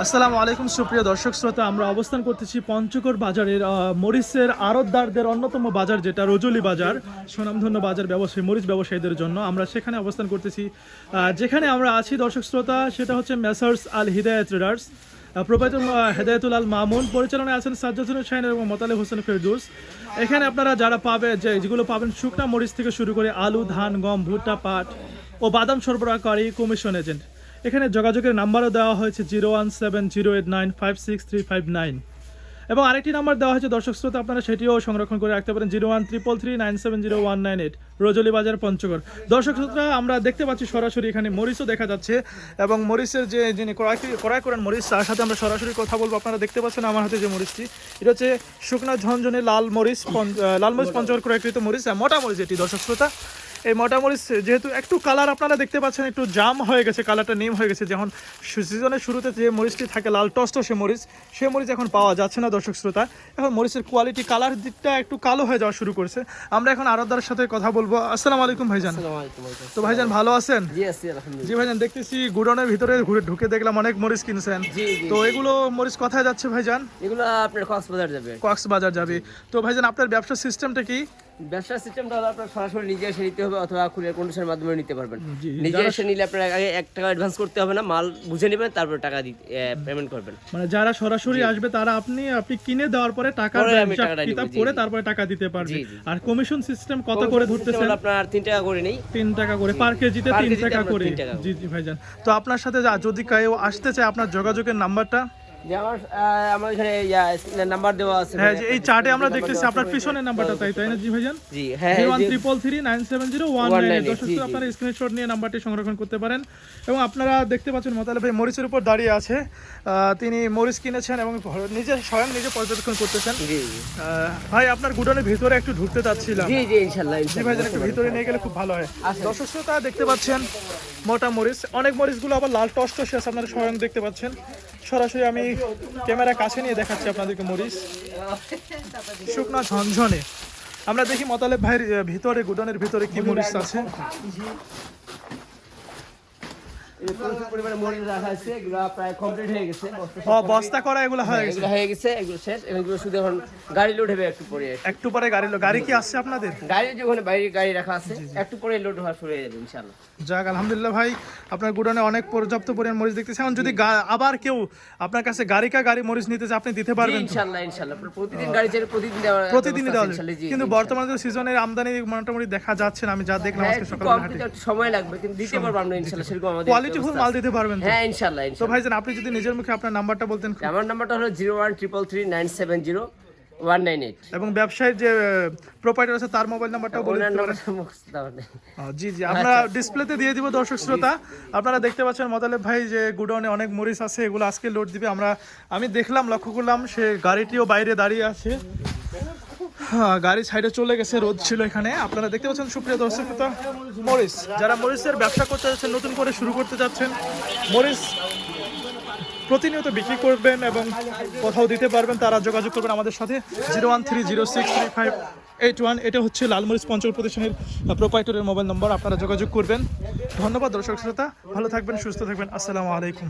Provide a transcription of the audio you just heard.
আসসালামু আলাইকুম, সুপ্রিয় দর্শক শ্রোতা, আমরা অবস্থান করতেছি পঞ্চগড় বাজারের মরিচের আড়তদারদের অন্যতম বাজার যেটা রজলি বাজার, সুনামধন্য বাজার ব্যবসায়ী, মরিচ ব্যবসায়ীদের জন্য আমরা সেখানে অবস্থান করতেছি। যেখানে আমরা আছি দর্শক শ্রোতা, সেটা হচ্ছে Messrs Al Hidayat traders proprietor Hedayatul Al Mamun, পরিচালনায় আছেন সাজ্জাদ হোসেন এবং মোতালে হোসেন ফেরদুস। এখানে আপনারা যারা পাবে, যে যেগুলো পাবেন, শুকনা মরিচ থেকে শুরু করে আলু, ধান, গম, ভুট্টা, পাট ও বাদাম সরবরাহকারী কমিশন এজেন্ট। এখানে যোগাযোগের নাম্বারও দেওয়া হয়েছে zero one seven zero eight nine five six three five nine. এবং আরেকটি নাম্বার দেওয়া হয়েছে দর্শক শ্রোতা আপনারা সেটিও সংরক্ষণ করে রাখতে পারেন zero one triple three nine seven zero one nine eight রজলি বাজার পঞ্চগড়। দর্শক শ্রোতা আমরা দেখতে পাচ্ছি সরাসরি এখানে মরিচও দেখা যাচ্ছে এবং মরিচের যে যিনি ক্রয় ক্রয় করেন মরিচ তার সাথে আমরা সরাসরি কথা বলব। আপনারা দেখতে পাচ্ছেন আমার হাতে যে মরিচটি এটা হচ্ছে শুকনা ঝনঝনে লাল মরিচ লাল মরিচ পঞ্চগড় ক্রয়কৃত মরিচ আহ, মোটা মরিচ এটি দর্শক শ্রোতা। এই মোটা মরিচ যেহেতু একটু কালার আপনারা দেখতে পাচ্ছেন একটু জাম হয়ে গেছে কালারটা নেম হয়ে গেছে। যখন সিজনের শুরুতে যে মরিচটি থাকে লাল টস্ট সে মরিচ সে মরিচ এখন পাওয়া যাচ্ছে না দর্শক শ্রোতা। এখন মরিচের কোয়ালিটি কালার দিকটা একটু কালো হয়ে যাওয়া শুরু করছে। আমরা এখন আরদার সাথে কথা বলব। আসসালামু আলাইকুম ভাইজান। তো ভাইজান ভালো আছেন? জি ভাইজান দেখতেছি গুডনের ভিতরে ঘুরে ঢুকে দেখলাম অনেক মরিচ কিনছেন। তো এগুলো মরিচ কোথায় যাচ্ছে ভাইজান? এগুলো আপনার কক্সবাজার যাবে। কক্সবাজার যাবে। তো ভাইজান আপনার ব্যবসার সিস্টেমটা কি? ব্যবসার সিস্টেমটা হলো আপনার সরাসরি নিজে এসে নিতে হবে অথবা কুরিয়ার কন্ডিশনের মাধ্যমে নিতে পারবেন। নিজে এসে নিলে আপনার আগে এক টাকা অ্যাডভান্স করতে হবে না মাল বুঝে নেবেন তারপর টাকা পেমেন্ট করবেন। মানে যারা সরাসরি আসবে তারা আপনি আপনি কিনে দেওয়ার পরে টাকা কিতাব করে তারপরে টাকা দিতে পারবে। আর কমিশন সিস্টেম কত করে ধরতেছেন? আপনার তিন টাকা করে নেই। তিন টাকা করে পার কেজিতে তিন টাকা করে। জি জি ভাইজান। তো আপনার সাথে যদি কেউ আসতে চায় আপনার যোগাযোগের নাম্বারটা? যে আমার আহ, আমার এখানে নাম্বার দেওয়া আছে। হ্যাঁ যে এই চার্টে আমরা দেখতেছি আপনার পিছনের নাম্বারটা তাই তাই না জি ভাইজান? জি হ্যাঁ জিরো হ্যাঁ ওয়ান যে- triple three nine seven zero one 198 nine দর্শক জি, জি। আপনারা স্ক্রিনশট নিয়ে নাম্বারটি সংরক্ষণ করতে পারেন। এবং আপনারা দেখতে পাচ্ছেন মোতালে ভাই মরিচের উপর দাঁড়িয়ে আছে। তিনি মরিচ কিনেছেন এবং নিজে স্বয়ং নিজে পর্যবেক্ষণ করতেছেন। ভাই আপনার গুডনের ভিতরে একটু ঢুকতে চাচ্ছিলাম। জি জি ইনশাল্লাহ জি ভাইজান একটু ভিতরে নিয়ে গেলে খুব ভালো হয়। দর্শক শ্রোতা দেখতে পাচ্ছেন মোটা মরিচ। অনেক মরিচগুলো আবার লাল টস টসে আছে আপনারা স্বয়ং দেখতে পাচ্ছেন। সরাসরি আমি ক্যামেরা কাছে নিয়ে দেখাচ্ছি আপনাদেরকে মরিচ শুকনো ঝনঝনে। আমরা দেখি মতালেব ভাইয়ের ভিতরে গুডনের ভিতরে কি মরিচ আছে এই যে প্রচুর পরিমাণে মরিচ রাখা আছে এগুলো প্রায় কমপ্লিট হয়ে গেছে ও বস্তা করা এগুলো হয়ে গেছে। হয়ে গেছে এগুলো শেষ এগুলো শুধু এখন গাড়ি লোড হবে একটু পরে। একটু পরে গাড়ি লো- গাড়ি কি আসছে আপনাদের? গাড়ি যখন বাইরে গাড়ি রাখা আছে একটু পরে লোড হওয়া শুরু হয়ে যাবে ইনশাআল্লাহ। যাক আলহামদুলিল্লাহ ভাই আপনার গুডনে অনেক পর্যাপ্ত পরিমাণ মরিচ দেখতেছি। এখন যদি আবার কেউ আপনার কাছে গাড়ি কা গাড়ি মরিচ নিতে চায় আপনি দিতে পারবেন ইনশাআল্লাহ ইনশাআল্লাহ। প্রতিদিন গাড়ি প্রতিদিন দেওয়া কিন্তু বর্তমানে যে সিজনের আমদানি মোটামুটি দেখা যাচ্ছে না আমি যা দেখলাম হ্যাঁ, আজকে সকালে সময় লাগবে কিন্তু দিতে পারব আমরা ইনশাআল্লাহ সেরকম আমাদের মাল দিতে পারবেন হ্যাঁ ইনশাআল্লাহ তো ভাইজান আপনি যদি নিজের মুখে আপনার নাম্বারটা বলতেন। আমার নাম্বারটা হলো zero one triple three nine seven zero এবং ব্যবসায়ীর যে প্রোপাইটার আছে তার মোবাইল বলে নাম্বারটা। ও, জি জি আমরা ডিসপ্লেতে দিয়ে দিব দর্শক শ্রোতা। আপনারা দেখতে পাচ্ছেন মোতালেব ভাই যে গুডাউনে অনেক মরিচ আছে এগুলো আজকে লোড দিবে। আমরা আমি দেখলাম লক্ষ্য করলাম সে গাড়িটিও বাইরে দাঁড়িয়ে আছে। গাড়ি সাইডে চলে গেছে, রোদ ছিল এখানে। আপনারা দেখতে পাচ্ছেন সুপ্রিয় দর্শক মরিচ যারা মরিচের ব্যবসা করতে যাচ্ছেন, নতুন করে শুরু করতে যাচ্ছেন মরিচ প্রতিনিয়ত বিক্রি করবেন এবং কোথাও দিতে পারবেন, তারা যোগাযোগ করবেন আমাদের সাথে। Zero one three zero six three five eight one. এটা হচ্ছে লালমরিচ পঞ্চল প্রতিষ্ঠানের প্রোপাইটরের মোবাইল নম্বর, আপনারা যোগাযোগ করবেন। ধন্যবাদ দর্শক শ্রোতা, ভালো থাকবেন, সুস্থ থাকবেন। আসসালামু আলাইকুম।